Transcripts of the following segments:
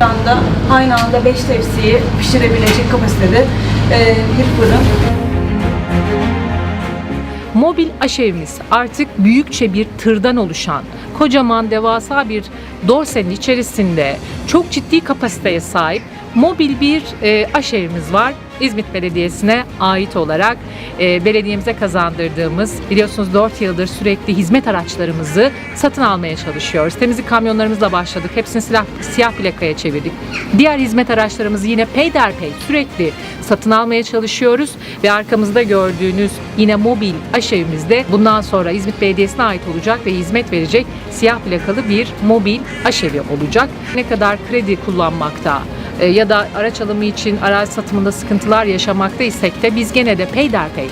Anda aynı anda 5 tepsiyi pişirebilecek kapasitede e, bir fırın. Mobil aşevimiz artık büyükçe bir tırdan oluşan, kocaman devasa bir dorsenin içerisinde çok ciddi kapasiteye sahip mobil bir e, aşevimiz var. İzmit Belediyesi'ne ait olarak e, belediyemize kazandırdığımız biliyorsunuz 4 yıldır sürekli hizmet araçlarımızı satın almaya çalışıyoruz. Temizlik kamyonlarımızla başladık. Hepsini silah, siyah plakaya çevirdik. Diğer hizmet araçlarımızı yine peyderpey sürekli satın almaya çalışıyoruz ve arkamızda gördüğünüz yine mobil aşevimizde bundan sonra İzmit Belediyesi'ne ait olacak ve hizmet verecek siyah plakalı bir mobil aşevi olacak. Ne kadar kredi kullanmakta e, ya da araç alımı için araç satımında sıkıntılar yaşamakta isek de biz gene de peyderpey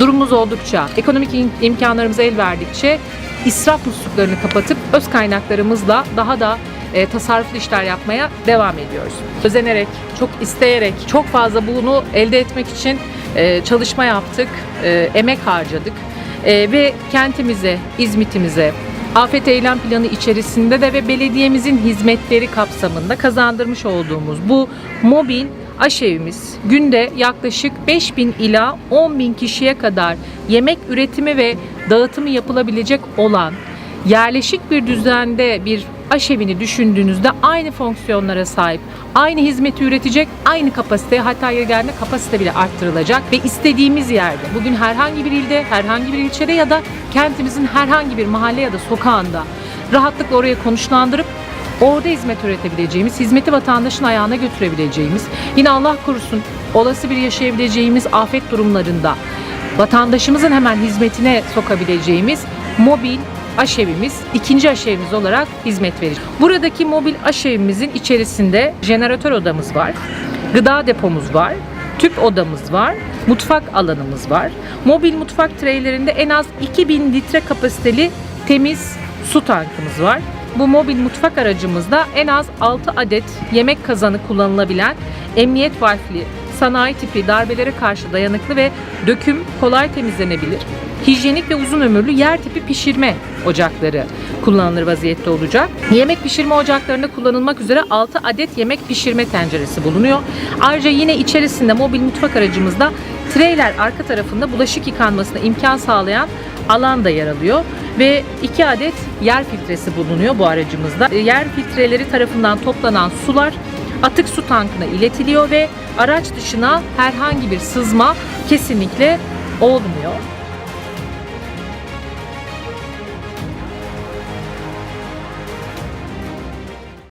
durumumuz oldukça, ekonomik im- imkanlarımıza el verdikçe israf musluklarını kapatıp öz kaynaklarımızla daha da e, tasarruflu işler yapmaya devam ediyoruz. Özenerek, çok isteyerek, çok fazla bunu elde etmek için e, çalışma yaptık, e, emek harcadık E, ve kentimize, İzmit'imize, Afet Eylem Planı içerisinde de ve belediyemizin hizmetleri kapsamında kazandırmış olduğumuz bu mobil aşevimiz günde yaklaşık 5000 ila 10.000 kişiye kadar yemek üretimi ve dağıtımı yapılabilecek olan yerleşik bir düzende bir aşevini düşündüğünüzde aynı fonksiyonlara sahip, aynı hizmeti üretecek, aynı kapasiteye hatta yeri geldiğinde kapasite bile arttırılacak ve istediğimiz yerde, bugün herhangi bir ilde, herhangi bir ilçede ya da kentimizin herhangi bir mahalle ya da sokağında rahatlıkla oraya konuşlandırıp orada hizmet üretebileceğimiz, hizmeti vatandaşın ayağına götürebileceğimiz, yine Allah korusun olası bir yaşayabileceğimiz afet durumlarında vatandaşımızın hemen hizmetine sokabileceğimiz mobil aşevimiz ikinci aşevimiz olarak hizmet verir. Buradaki mobil aşevimizin içerisinde jeneratör odamız var, gıda depomuz var, tüp odamız var, mutfak alanımız var. Mobil mutfak treylerinde en az 2000 litre kapasiteli temiz su tankımız var. Bu mobil mutfak aracımızda en az 6 adet yemek kazanı kullanılabilen emniyet valfli sanayi tipi darbelere karşı dayanıklı ve döküm kolay temizlenebilir. Hijyenik ve uzun ömürlü yer tipi pişirme ocakları kullanılır vaziyette olacak. Yemek pişirme ocaklarında kullanılmak üzere 6 adet yemek pişirme tenceresi bulunuyor. Ayrıca yine içerisinde mobil mutfak aracımızda treyler arka tarafında bulaşık yıkanmasına imkan sağlayan alan da yer alıyor ve 2 adet yer filtresi bulunuyor bu aracımızda. Yer filtreleri tarafından toplanan sular atık su tankına iletiliyor ve araç dışına herhangi bir sızma kesinlikle olmuyor.